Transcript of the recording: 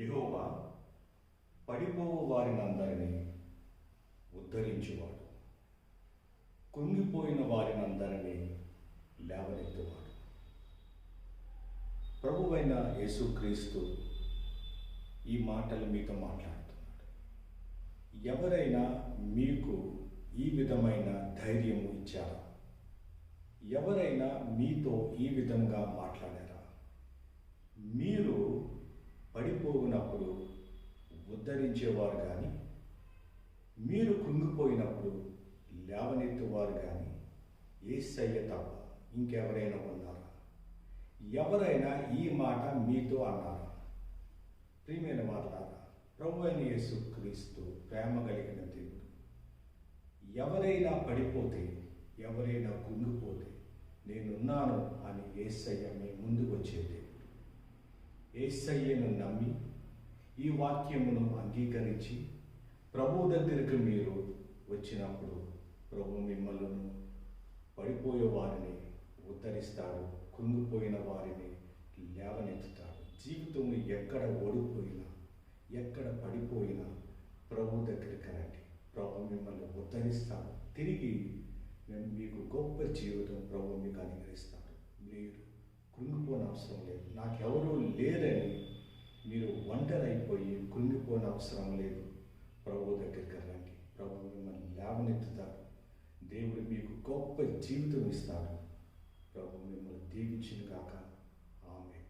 యహోవా పడిపోవు వారినందరినీ ఉద్ధరించువాడు. కుంగిపోయిన వారినందరినీ లేవనెత్తువాడు. ప్రభువైన యేసుక్రీస్తు ఈ మాటలు మీతో మాట్లాడుతున్నాడు. ఎవరైనా మీకు ఈ విధమైన ధైర్యము ఇచ్చారా? ఎవరైనా మీతో ఈ విధంగా మాట్లాడారా? మీరు ఉన్నప్పుడు ఉద్ధరించేవారు కానీ మీరు కృంగిపోయినప్పుడు లేవనెత్తువారు కానీ ఏసయ్య తప్ప ఇంకెవరైనా ఉన్నారా? ఎవరైనా ఈ మాట మీతో అన్నారా? ప్రియమైన మాట్లాడారా ప్రభు అయిన యేసు క్రీస్తు ప్రేమ కలిగిన దేవుడు. ఎవరైనా పడిపోతే ఎవరైనా కుంగిపోతే నేనున్నాను అని ఏసయ్య మీ ముందుకు వచ్చే దేవుడు. ఏసయ్యను నమ్మి ఈ వాక్యమును అంగీకరించి ప్రభు దగ్గరికి మీరు వచ్చినప్పుడు ప్రభు మిమ్మల్ని పడిపోయే వారిని ఉద్ధరిస్తాడు కుంగిపోయిన వారిని లేవనెత్తుతాడు. జీవితం ఎక్కడ ఓడిపోయినా ఎక్కడ పడిపోయినా ప్రభు దగ్గరికి రండి. ప్రభు మిమ్మల్ని ఉద్ధరిస్తాడు. తిరిగి మేము మీకు గొప్ప జీవితం ప్రభు మీకు అనుగ్రహిస్తాడు. మీరు కృంగిపోని అవసరం లేదు. నాకెవరూ లేరని మీరు ఒంటరైపోయి కృంగిపోని అవసరం లేదు. ప్రభు దగ్గరికి రండి. ప్రభు మిమ్మల్ని లేవనెత్తుతాడు. దేవుడు మీకు గొప్ప జీవితం ఇస్తాడు. ప్రభు మిమ్మల్ని దీవించిన కాక ఆమె